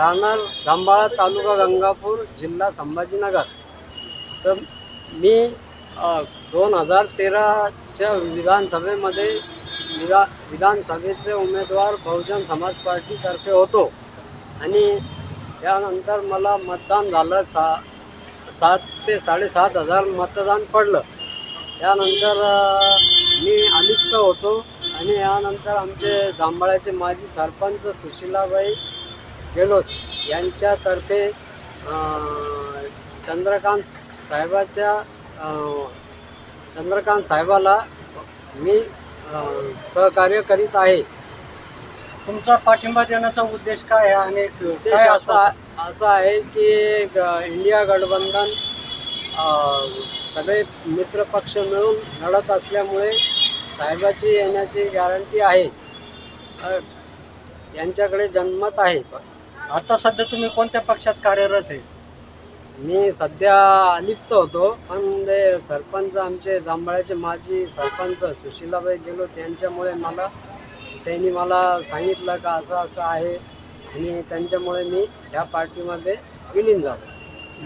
राहणार जांभाळा तालुका गंगापूर जिल्हा संभाजीनगर. तर मी दोन हजार तेराच्या विधानसभेमध्ये विधा विधानसभेचे उमेदवार बहुजन समाज पार्टीतर्फे होतो. आणि त्यानंतर मला मतदान झालं सा सात ते साडेसात हजार मतदान पडलं. त्यानंतर मी अलिप्त होतो. आणि यानंतर आमचे जांभळाचे माजी सरपंच सुशीलाबाई गेलोत. यांच्यातर्फे चंद्रकांत साहेबाच्या चंद्रकांत साहेबाला मी सहकार्य करीत आहे. तुमचा पाठिंबा देण्याचा उद्देश काय आहे आणि उद्देश असा असा आहे की ग- इंडिया गठबंधन सगळे मित्रपक्ष मिळून लढत असल्यामुळे साहेबाची येण्याची गॅरंटी आहे. यांच्याकडे जनमत आहे. आता सध्या तुम्ही कोणत्या पक्षात कार्यरत आहे? मी सध्या अलिप्त होतो पण ते सरपंच आमचे जांभळ्याचे माजी सरपंच सुशीलाबाई गेलो त्यांच्यामुळे मला त्यांनी मला सांगितलं का असं असं आहे आणि त्यांच्यामुळे मी या पार्टीमध्ये विलीन झालो.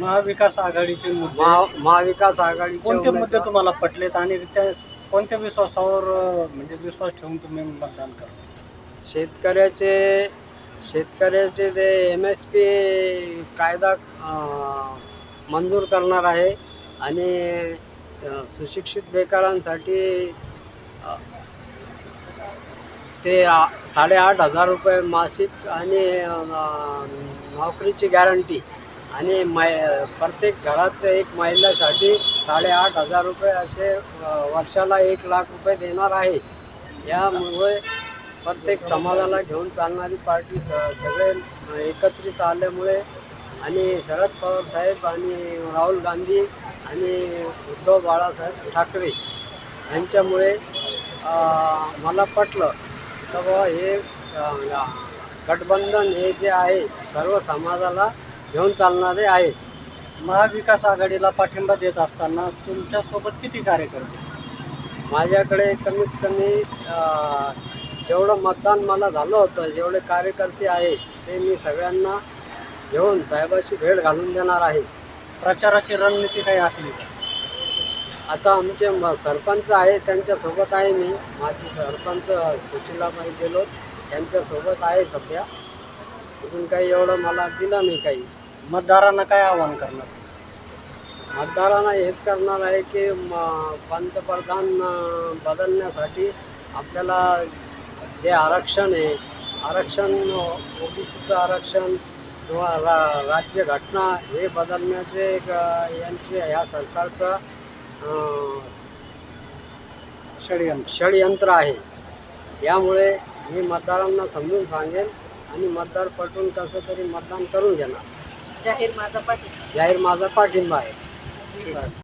महाविकास आघाडीचे मुद्दे. महा महाविकास आघाडीचे कोणते मुद्दे उमेदवार- तुम्हाला पटलेत आणि त्या कोणत्या विश्वासावर अं, म्हणजे विश्वास ठेवून तुम्ही मतदान करता? शेतकऱ्याचे शेतकऱ्याचे ते एम एस पी कायदा मंजूर करणार आहे आणि सुशिक्षित बेकारांसाठी ते आ- साडेआठ हजार रुपये मासिक आणि नोकरीची गॅरंटी आणि मै प्रत्येक घरात एक महिलासाठी साडेआठ हजार रुपये असे वर्षाला एक लाख रुपये देणार आहे. यामुळे प्रत्येक समाजाला घेऊन चालणारी पार्टी स सगळे एकत्रित आल्यामुळे आणि शरद पवार साहेब आणि राहुल गांधी आणि उद्धव बाळासाहेब ठाकरे यांच्यामुळे मला पटलं तर बुवा हे गठबंधन हे जे आहे सर्व समाजाला घेऊन चालणारे आहे. महाविकास आघाडीला पाठिंबा देत असताना तुमच्यासोबत किती कार्यकर्ते? माझ्याकडे कमीत कमी जेवढं मतदान मला झालं होतं जेवढे कार्यकर्ते आहे ते मी सगळ्यांना घेऊन साहेबाशी भेट घालून देणार आहे. प्रचाराची रणनीती काही आखली? आता आमचे म सरपंच आहे त्यांच्यासोबत आहे मी. माझी सरपंच सुशीलाबाई गेलोत त्यांच्यासोबत आहे सध्या. अजून काही एवढं मला दिलं नाही काही. मतदारांना काय आवाहन करणार? मतदारांना हेच करणार आहे की म पंतप्रधान बदलण्यासाठी आपल्याला जे आरक्षण आहे आरक्षण ओबीसीचं आरक्षण किंवा रा राज्य घटना हे बदलण्याचे एक यांचे ह्या सरकारचा षडयंत्र षडयंत्र आहे. यामुळे मी मतदारांना समजून सांगेन आणि मतदार पटवून कसं तरी मतदान करून घेणार. जाहीर माझा पाठिंबा. जाहीर माझा पाठिंबा आहे.